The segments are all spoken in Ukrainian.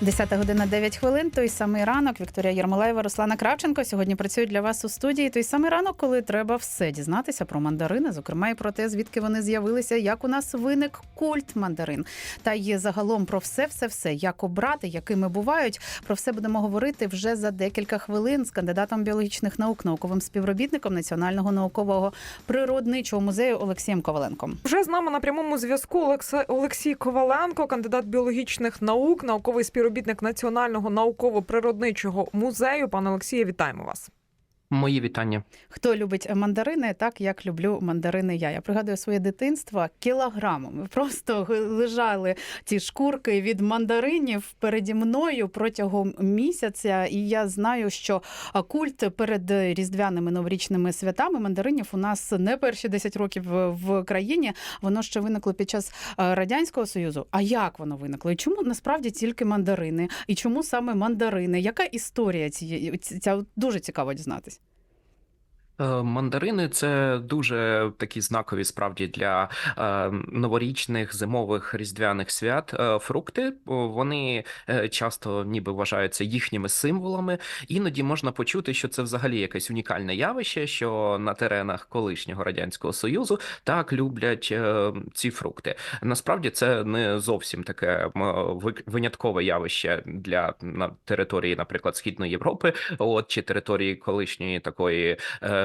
10 година 9 хвилин. Той самий ранок. Вікторія Ярмолаєва, Руслана Кравченко сьогодні працюють для вас у студії. Той самий ранок, коли треба все дізнатися про мандарини, зокрема і про те, звідки вони з'явилися, як у нас виник культ мандарин. Та є загалом про все, все, все, як обрати, якими бувають. Про все будемо говорити вже за декілька хвилин з кандидатом біологічних наук, науковим співробітником Національного наукового природничого музею Олексієм Коваленком. Вже з нами на прямому зв'язку Олексій Коваленко, кандидат біологічних наук, науковий співробітник Національного науково-природничого музею. Пане Олексію, вітаємо вас. Мої вітання. Хто любить мандарини, так як люблю мандарини я. Я пригадую своє дитинство кілограмами. Просто лежали ці шкурки від мандаринів переді мною протягом місяця. І я знаю, що культ перед різдвяними новорічними святами мандаринів у нас не перші 10 років в- в країні. Воно ще виникло під час радянського союзу. А як воно виникло? І чому насправді тільки мандарини? І чому саме мандарини? Яка історія цієї ця дуже цікаво дізнатись? Е, Мандарини це дуже такі знакові справді для е, новорічних зимових різдвяних свят. Е, Фрукти вони часто ніби вважаються їхніми символами. Іноді можна почути, що це взагалі якесь унікальне явище, що на теренах колишнього радянського союзу так люблять ці фрукти. Насправді це не зовсім таке виняткове явище для території, наприклад, східної Європи, от чи території колишньої такої.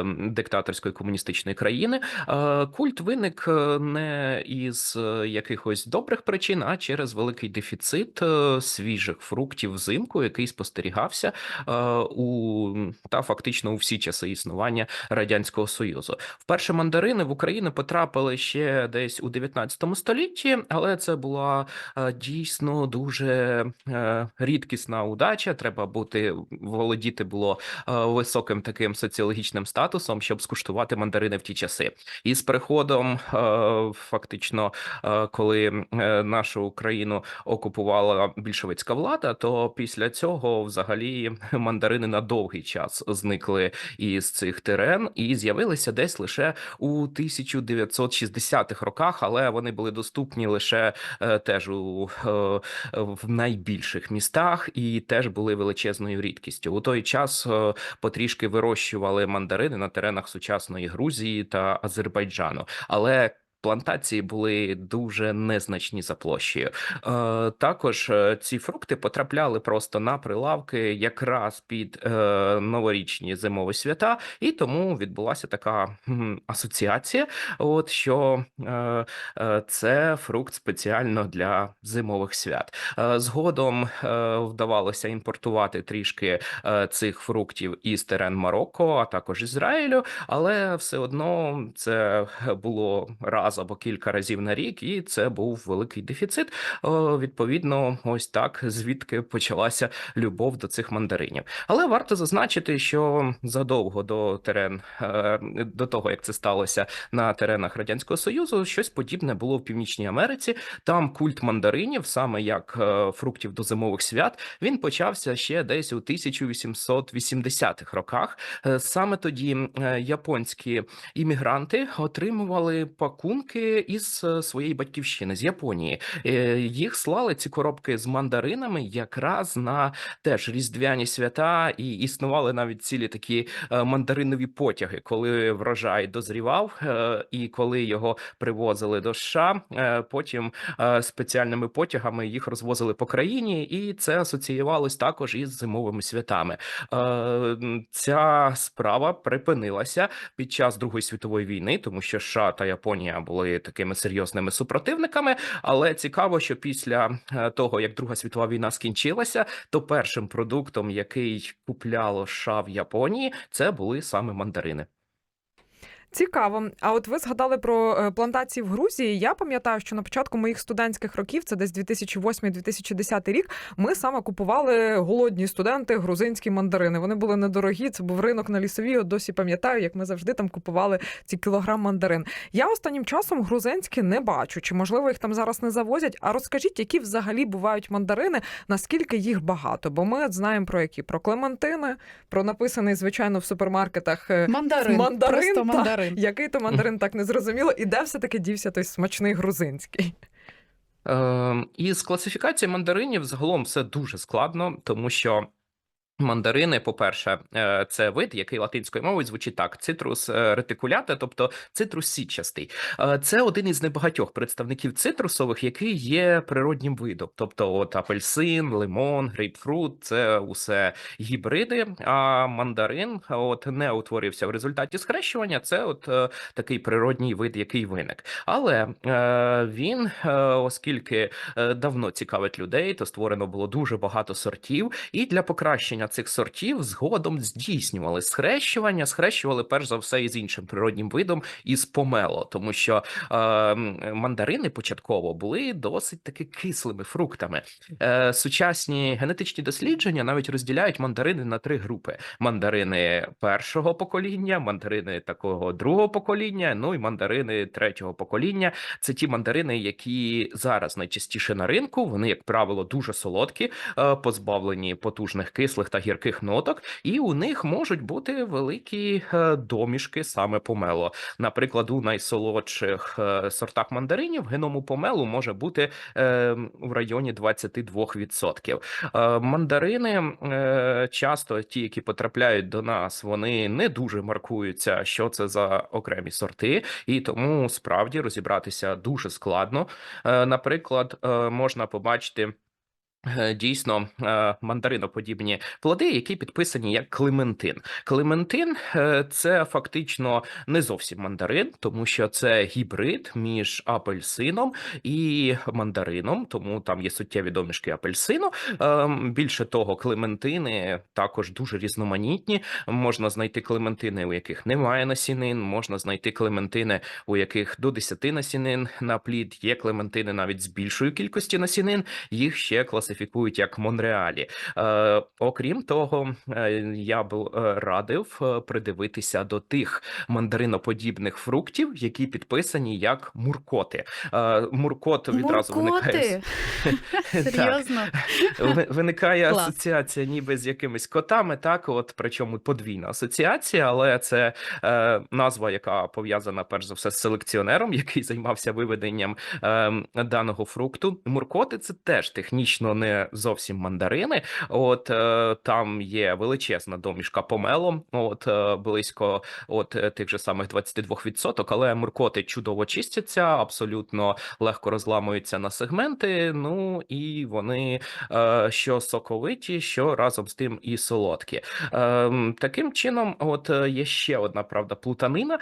Е, диктаторської комуністичної країни. Е, Культ виник е, не із е, якихось добрих причин, а через великий дефіцит свіжих фруктів взимку, який спостерігався у та фактично у всі часи існування радянського союзу. Вперше мандарини в Україну потрапили ще десь у 19 столітті, але це була дійсно дуже рідкісна удача. Треба бути володіти було високим таким соціологічним статусом, щоб скуштувати мандарини в ті часи. І з переходом, е, фактично, е, коли е, нашу країну окупувала більшовицька влада, то після цього взагалі мандарини на довгий час зникли із цих терен і з'явилися десь лише у 1960-х роках, але вони були доступні лише теж у в найбільших містах і теж були величезною рідкістю. У той час потрішки вирощували мандарини на теренах сучасної Грузії та Азербайджану, але Плантації були дуже незначні за площею. Е, також е, ці фрукти потрапляли просто на прилавки якраз під е, новорічні зимові свята, і тому відбулася така асоціація. От що е, е, це фрукт спеціально для зимових свят. Е, Згодом е, вдавалося імпортувати трішки е, цих фруктів із терен Марокко, а також Ізраїлю, але все одно це було раз або кілька разів на рік, і це був великий дефіцит. Е, Відповідно, ось так звідки почалася любов до цих мандаринів. Але варто зазначити, що задовго до терен е, до того, як це сталося на теренах радянського союзу, щось подібне було в Північній Америці. Там культ мандаринів, саме як е, фруктів до зимових свят, він почався ще десь у 1880-х роках. Саме тоді японські іммігранти отримували пакунки із е, своєї батьківщини з Японії. Е, Їх слали ці коробки з мандаринами якраз на теж різдвяні свята, і існували навіть цілі такі е, мандаринові потяги, коли врожай дозрівав, і коли його привозили до США, потім спеціальними потягами їх розвозили по країні, і це асоціювалось також із зимовими святами. Ця справа припинилася під час Другої світової війни, тому що США та Японія були такими серйозними супротивниками. Але цікаво, що після е, того, як Друга світова війна скінчилася, то першим продуктом, який купляло США в Японії, це були саме мандарини. Цікаво. А от ви згадали про е, плантації в Грузії. Я пам'ятаю, що на початку моїх студентських років, це десь 2008-2010 рік, ми саме купували голодні студенти грузинські мандарини. Вони були недорогі. Це був ринок на лісовій. От досі пам'ятаю, як ми завжди там купували ці кілограм мандарин. Я останнім часом грузинські не бачу. Чи можливо їх там зараз не завозять? А розкажіть, які взагалі бувають мандарини, наскільки їх багато? Бо ми знаємо про які про клементини, про написаний звичайно в супермаркетах. е, Мандарин, Мандарин, просто та. Мандарин. Який то мандарин так не зрозуміло, і де все таки дівся той смачний грузинський? Е, І з класифікації мандаринів загалом все дуже складно, тому що. Мандарини, по-перше, е, це вид, який латинською мовою звучить так: цитрус е, ретикулята, тобто цитрус сітчастий. Е, Це один із небагатьох представників цитрусових, який є природнім видом. Тобто, от апельсин, лимон, грейпфрут це усе гібриди. А мандарин от не утворився в результаті схрещування. Це от такий природній вид, який виник. Але він, оскільки давно цікавить людей, то створено було дуже багато сортів, і для покращення цих сортів згодом здійснювали схрещування, схрещували перш за все із іншим природнім видом із помело, тому що е, мандарини початково були досить таки кислими фруктами. Е, сучасні генетичні дослідження навіть розділяють мандарини на три групи: мандарини першого покоління, мандарини такого другого покоління, ну і мандарини третього покоління. Це ті мандарини, які зараз найчастіше на ринку. Вони, як правило, дуже солодкі, е, позбавлені потужних кислих та гірких ноток, і у них можуть бути великі е, домішки саме помело. Наприклад, у найсолодших е, сортах мандаринів геному помелу може бути е, в районі 22%. Е, Мандарини часто ті, які потрапляють до нас, вони не дуже маркуються, що це за окремі сорти, і тому справді розібратися дуже складно. Наприклад, можна побачити. Е, Дійсно, е, мандариноподібні плоди, які підписані як клементин. Клементин е, це фактично не зовсім мандарин, тому що це гібрид між апельсином і мандарином, тому там є суттєві домішки апельсину. Ем, Більше того, клементини також дуже різноманітні. Можна знайти клементини, у яких немає насінин, можна знайти клементини, у яких до 10 насінин на плід. Є клементини навіть з більшою кількістю насінин. Їх ще класифікують як Монреалі. Е, окрім того, е, я б е, радив е, придивитися до тих мандариноподібних фруктів, які підписані як муркоти. Е, муркот відразу виникає. Муркоти? Так. Серйозно? Виникає асоціація ніби з якимись котами, так, от причому подвійна асоціація, але це е, назва, яка пов'язана перш за все з селекціонером, який займався виведенням е, даного фрукту. Муркоти це теж технічно не зовсім мандарини. От е, там є величезна домішка помело, от е, близько от е, тих же самих 22%, але муркоти чудово чистяться, абсолютно легко розламуються на сегменти. Ну і вони що соковиті, що разом з тим і солодкі. Е, таким чином, от є ще одна правда плутанина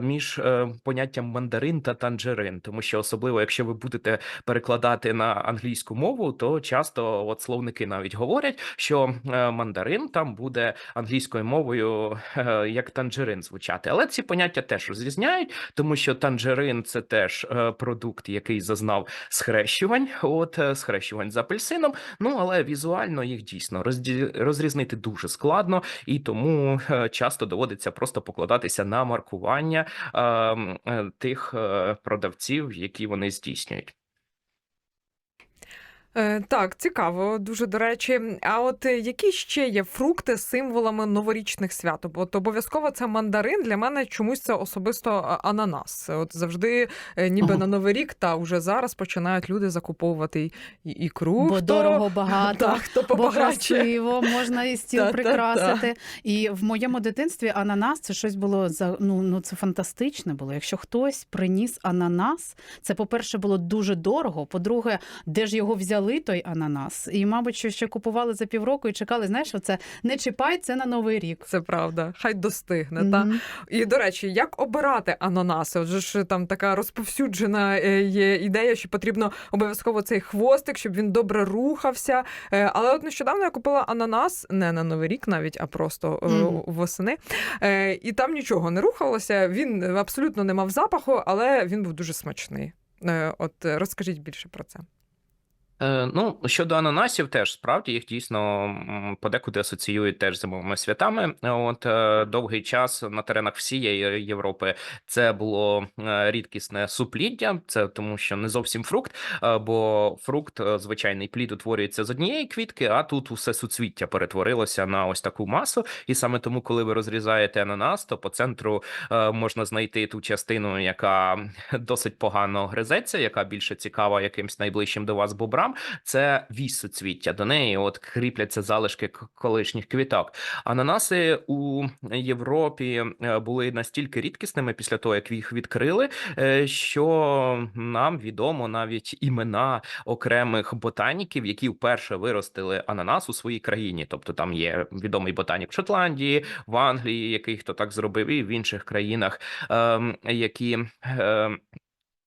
між поняттям мандарин та танжерин, тому що особливо, якщо ви будете перекладати на англійську мову, то часто от словники навіть говорять, що е, мандарин там буде англійською мовою е, як танжерин звучати, але ці поняття теж розрізняють, тому що танжерин це теж е, продукт, який зазнав схрещувань, от схрещувань з апельсином. Ну але візуально їх дійсно розрізнити дуже складно, і тому часто доводиться просто покладатися на маркування е, м, е, тих продавців, які вони здійснюють. Е, так, цікаво, дуже до речі. А от е, які ще є фрукти символами новорічних свят? От обов'язково це мандарин. Для мене чомусь це особисто ананас. От завжди, е, ніби на новий рік, та вже зараз починають люди закуповувати ікру. Бо хто- дорого багато. Так, хто Бо красиво, можна і стіл прикрасити. І в моєму дитинстві ананас це щось було за ну, ну це фантастичне було. Якщо хтось приніс ананас, це, по-перше, було дуже дорого. По-друге, де ж його взяли, той ананас? І, мабуть, що ще купували за півроку і чекали, знаєш, оце не чіпай, це на новий рік. Це правда, хай достигне. Та і до речі, як обирати ананаси? Отже ж там така розповсюджена е, є ідея, що потрібно обов'язково цей хвостик, щоб він добре рухався. Е, Але от нещодавно я купила ананас не на новий рік, навіть а просто Мгм. восени. І там нічого не рухалося. Він абсолютно не мав запаху, але він був дуже смачний. От розкажіть більше про це. Е, Ну, щодо ананасів, теж справді їх дійсно подекуди асоціюють теж зимовими святами. От е, довгий час на теренах всієї Європи це було е, рідкісне супліддя. Це тому, що не зовсім фрукт, е, бо фрукт, е, звичайний плід утворюється з однієї квітки, а тут усе суцвіття перетворилося на ось таку масу. І саме тому, коли ви розрізаєте ананас, то по центру е, можна знайти ту частину, яка досить погано гризеться, яка більше цікава якимсь найближчим до вас бобрам. Це вісь суцвіття. До неї от кріпляться залишки колишніх квіток. Ананаси у Європі е, були настільки рідкісними після того, як їх відкрили, е, що нам відомо навіть імена окремих ботаніків, які вперше виростили ананас у своїй країні. Тобто там є відомий ботанік в Шотландії, в Англії, який хто так зробив, і в інших країнах, ем, які.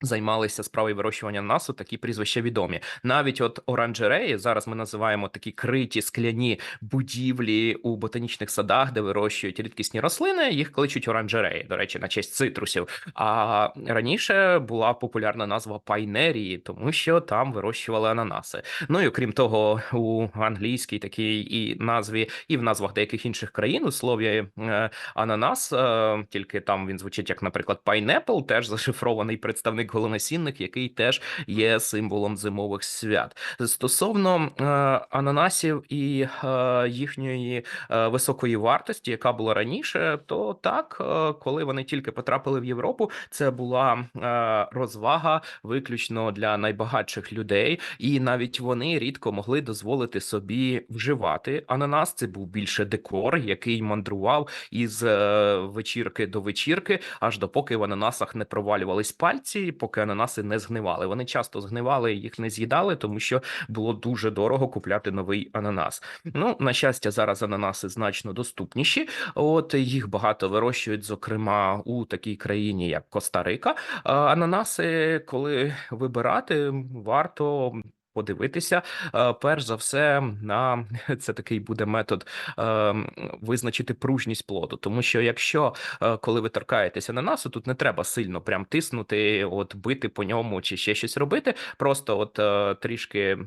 Займалися справою вирощування ананасу, такі прізвища відомі. Навіть от оранжереї зараз ми називаємо такі криті скляні будівлі у ботанічних садах, де вирощують рідкісні рослини. Їх кличуть оранжереї, до речі, на честь цитрусів. А раніше була популярна назва пайнерії, тому що там вирощували ананаси. Ну і окрім того, у англійській такій і назві, і в назвах деяких інших країн у слові е, ананас, е, тільки там він звучить як, наприклад, пайнепл, теж зашифрований представник голонасінник, який теж є символом зимових свят. Стосовно е, ананасів і е, їхньої е, високої вартості, яка була раніше, то так, е, коли вони тільки потрапили в Європу, це була е, розвага виключно для найбагатших людей, і навіть вони рідко могли дозволити собі вживати ананас. Це був більше декор, який мандрував із е, вечірки до вечірки, аж допоки в ананасах не провалювались пальці, поки ананаси не згнивали. Вони часто згнивали, їх не з'їдали, тому що було дуже дорого купляти новий ананас. Ну, на щастя, зараз ананаси значно доступніші. От їх багато вирощують, зокрема у такій країні, як Коста-Рика. Ананаси, коли вибирати, варто. Подивитися, е, перш за все, на це такий буде метод е, визначити пружність плоду. Тому що якщо е, коли ви торкаєтеся на ананасу, тут не треба сильно прям тиснути, от бити по ньому чи ще щось робити. Просто от е, трішки.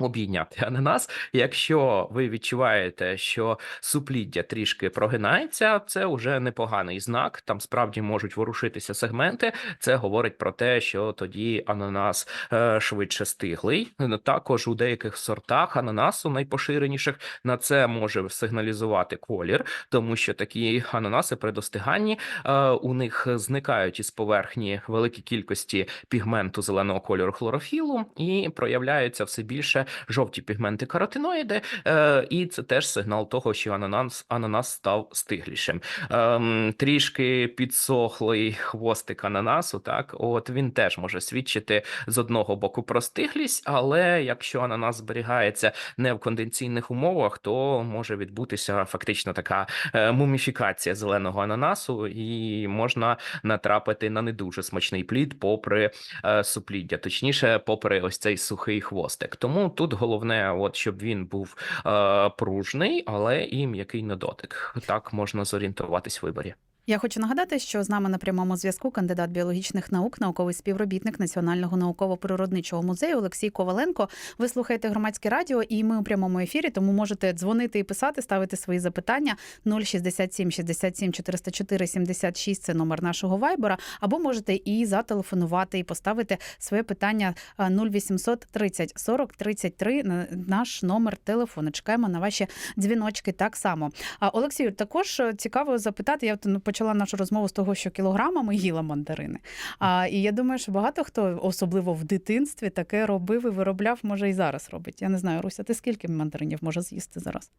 Обійняти ананас. Якщо ви відчуваєте, що супліддя трішки прогинається, це вже непоганий знак. Там справді можуть ворушитися сегменти. Це говорить про те, що тоді ананас е, швидше стиглий. Також у деяких сортах ананасу найпоширеніших на це може сигналізувати колір, тому що такі ананаси при достиганні е, у них зникають із поверхні великі кількості пігменту зеленого кольору хлорофілу і проявляються все більше жовті пігменти каротиноїди, е, і це теж сигнал того, що ананас, ананас став стиглішим. Ем, трішки підсохлий хвостик ананасу, так от він теж може свідчити з одного боку про стиглість, але якщо ананас зберігається не в конденційних умовах, то може відбутися фактично така е, муміфікація зеленого ананасу, і можна натрапити на не дуже смачний плід, попри е, супліддя, точніше, попри ось цей сухий хвостик. Тому тут головне, от щоб він був е, пружний, але і м'який на дотик. Так можна зорієнтуватись в виборі. Я хочу нагадати, що з нами на прямому зв'язку кандидат біологічних наук, науковий співробітник Національного науково-природничого музею Олексій Коваленко. Ви слухаєте громадське радіо, і ми у прямому ефірі, тому можете дзвонити і писати, ставити свої запитання 067 67 404 76 – Це номер нашого вайбера. Або можете і зателефонувати і поставити своє питання а, 0800 30 40 33 на наш номер телефону. Чекаємо на ваші дзвіночки так само. А Олексію, також е, цікаво запитати. Я ну, почала нашу розмову з того, що кілограмами їла мандарини. А і я думаю, що багато хто, особливо в дитинстві, таке робив і виробляв, може і зараз робить. Я не знаю, Руся, ти скільки мандаринів може з'їсти зараз?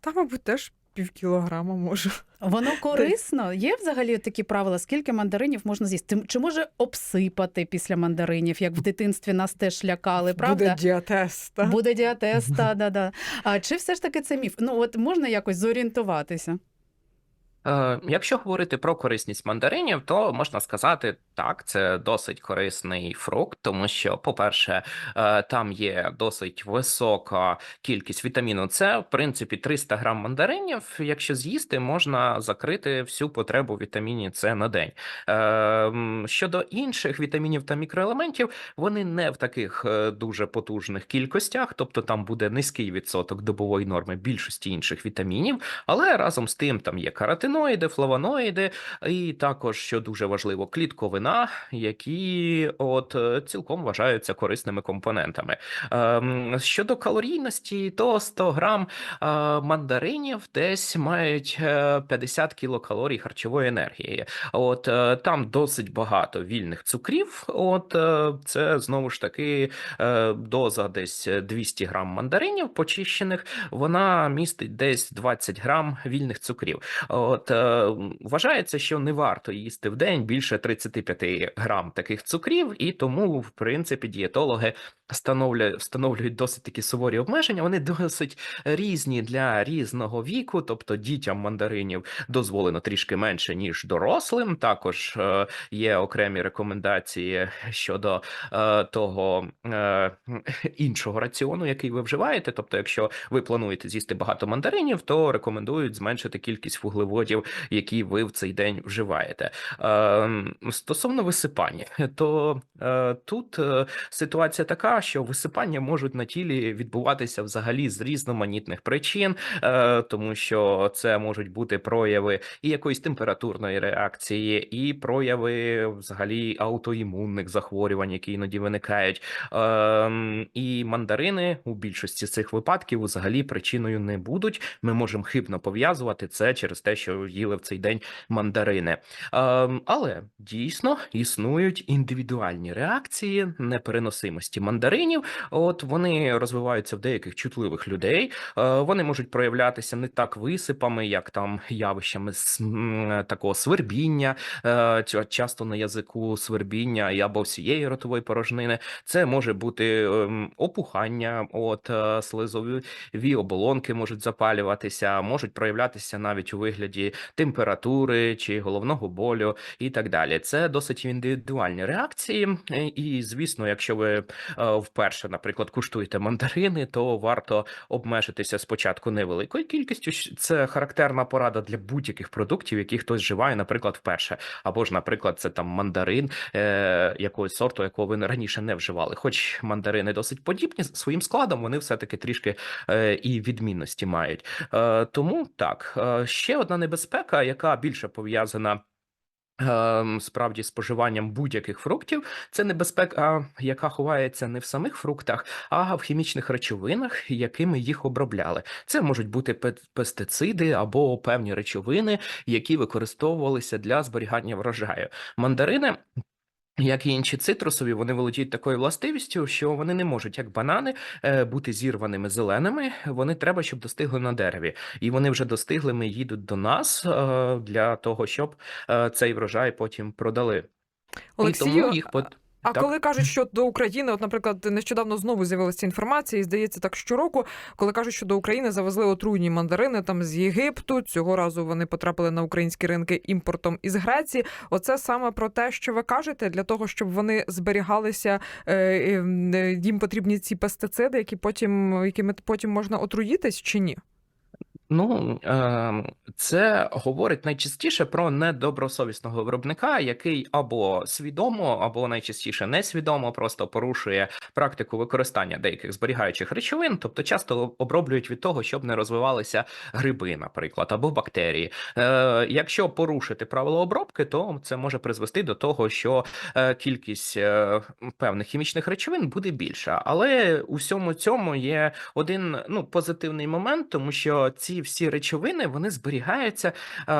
Та, мабуть, теж пів кілограма можу. Воно корисно. Є взагалі такі правила, скільки мандаринів можна з'їсти? Чи може обсипати після мандаринів, як в дитинстві нас теж лякали, правда? Буде діатез. та. Буде діатез, та, да, да. А чи все ж таки це міф? Ну от можна якось зорієнтуватися? Е, Якщо говорити про корисність мандаринів, то можна сказати, так, це досить корисний фрукт, тому що, по-перше, е, там є досить висока кількість вітаміну С. В принципі, 300 грам мандаринів, якщо з'їсти, можна закрити всю потребу вітаміні С на день. Е, Щодо інших вітамінів та мікроелементів, вони не в таких е, дуже потужних кількостях, тобто там буде низький відсоток добової норми більшості інших вітамінів, але разом з тим там є каротиноїди, флавоноїди, і також, що дуже важливо, клітковина, які от е, цілком вважаються корисними компонентами. Ем, Щодо калорійності, то 100 грам е, мандаринів десь мають е, 50 кілокалорій харчової енергії. От е, там досить багато вільних цукрів. От е, це знову ж таки е, доза десь 200 грам мандаринів почищених. Вона містить десь 20 грам вільних цукрів. От е, вважається, що не варто їсти в день більше 35 грам таких цукрів, і тому, в принципі, дієтологи встановлюють, досить такі суворі обмеження. Вони досить різні для різного віку, тобто дітям мандаринів дозволено трішки менше ніж дорослим. Також е, є окремі рекомендації щодо е, того е, іншого раціону, який ви вживаєте. Тобто, якщо ви плануєте з'їсти багато мандаринів, то рекомендують зменшити кількість вуглеводів, які ви в цей день вживаєте. Е, Стосовно висипання, то тут ситуація така, що висипання можуть на тілі відбуватися взагалі з різноманітних причин, е, тому що це можуть бути прояви і якоїсь температурної реакції, і прояви взагалі аутоімунних захворювань, які іноді виникають. Ем, І мандарини у більшості цих випадків взагалі причиною не будуть. Ми можемо хибно пов'язувати це через те, що їли в цей день мандарини. Ем, Але дійсно існують індивідуальні реакції непереносимості мандаринів. От вони розвиваються в деяких чутливих людей. Е, Вони можуть проявлятися не так висипами, як там явищами такого свербіння, е, часто на язику свербіння або всієї ротової порожнини. Це може бути ем, опухання, от е, слизові оболонки можуть запалюватися, можуть проявлятися навіть у вигляді температури чи головного болю і так далі. Це досить індивідуальні реакції. І, звісно, якщо ви вперше, наприклад, куштуєте мандарини, то варто обмежитися спочатку невеликою кількістю. Це характерна порада для будь-яких продуктів, які хтось вживає, наприклад, вперше. Або ж, наприклад, це там мандарин е, якогось сорту, якого ви раніше не вживали. Хоч мандарини досить подібні своїм складом, вони все-таки трішки е, і відмінності мають. Е, тому так, е, ще одна небезпека, яка більше пов'язана. Ем, Справді, споживанням будь-яких фруктів це небезпека, яка ховається не в самих фруктах, а в хімічних речовинах, якими їх обробляли. Це можуть бути пе- пестициди або певні речовини, які використовувалися для зберігання врожаю. Мандарини. Як і інші цитрусові, вони володіють такою властивістю, що вони не можуть, як банани, е, бути зірваними зеленими. Вони треба, щоб достигли на дереві, і вони вже достиглими їдуть до нас е, для того, щоб е, цей врожай потім продали. І тому їх. А Так. коли кажуть, що до України, от, наприклад, нещодавно знову з'явилася інформація, і здається, так щороку, коли кажуть, що до України завезли отруйні мандарини там з Єгипту. Цього разу вони потрапили на українські ринки імпортом із Греції. Оце саме про те, що ви кажете, для того, щоб вони зберігалися, е, е, їм потрібні ці пестициди, які потім якими потім можна отруїтись чи ні? Ну, е, це говорить найчастіше про недобросовісного виробника, який або свідомо, або найчастіше несвідомо просто порушує практику використання деяких зберігаючих речовин, тобто часто оброблюють від того, щоб не розвивалися гриби, наприклад, або бактерії. Е, Якщо порушити правила обробки, то це може призвести до того, що е, кількість е, певних хімічних речовин буде більша. Але у всьому цьому є один ну позитивний момент, тому що ці всі речовини вони зберігаються е,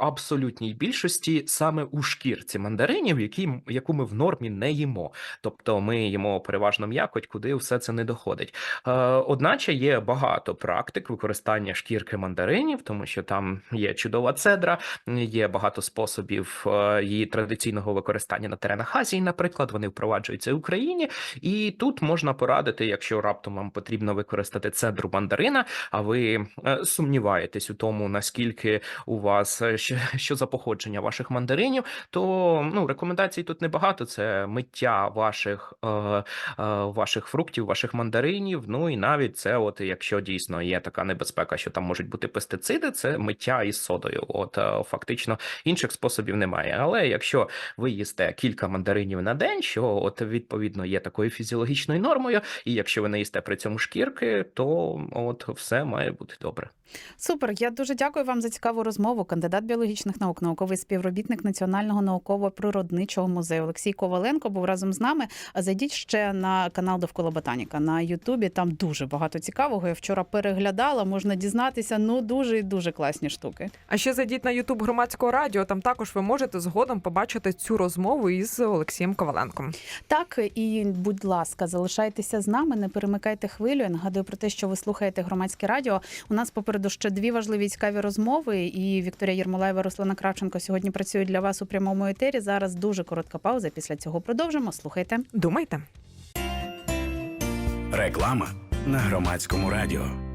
абсолютній більшості саме у шкірці мандаринів, які яку ми в нормі не їмо. Тобто ми їмо переважно м'якоть, куди все це не доходить. Е, Одначе є багато практик використання шкірки мандаринів, тому що там є чудова цедра, є багато способів її традиційного використання на теренах Азії, наприклад, вони впроваджуються в Україні, і тут можна порадити, якщо раптом вам потрібно використати цедру мандарина, а ви е, сумніваєтесь у тому, наскільки у вас е, що, що за походження ваших мандаринів, то ну рекомендацій тут небагато. Це миття ваших, е, е, ваших фруктів, ваших мандаринів. Ну і навіть це, от якщо дійсно є така небезпека, що там можуть бути пестициди, це миття із содою. От фактично інших способів немає. Але якщо ви їсте кілька мандаринів на день, що от відповідно є такою фізіологічною нормою, і якщо ви не їсте при цьому шкірки, то от все має бути добре. Супер. Я дуже дякую вам за цікаву розмову. Кандидат біологічних наук, науковий співробітник Національного науково-природничого музею Олексій Коваленко був разом з нами. А зайдіть ще на канал Довкола Ботаніка на Ютубі. Там дуже багато цікавого. Я вчора переглядала. Можна дізнатися. Ну дуже і дуже класні штуки. А ще зайдіть на Ютуб громадського радіо. Там також ви можете згодом побачити цю розмову із Олексієм Коваленком. Так і будь ласка, залишайтеся з нами, не перемикайте хвилю. Я нагадую про те, що ви слухаєте громадське радіо. У нас попереду ще дві важливі цікаві розмови. І Вікторія Єрмолаєва, Руслана Кравченко сьогодні працюють для вас у прямому етері. Зараз дуже коротка пауза. Після цього продовжимо. Слухайте. Думайте. Реклама на громадському радіо.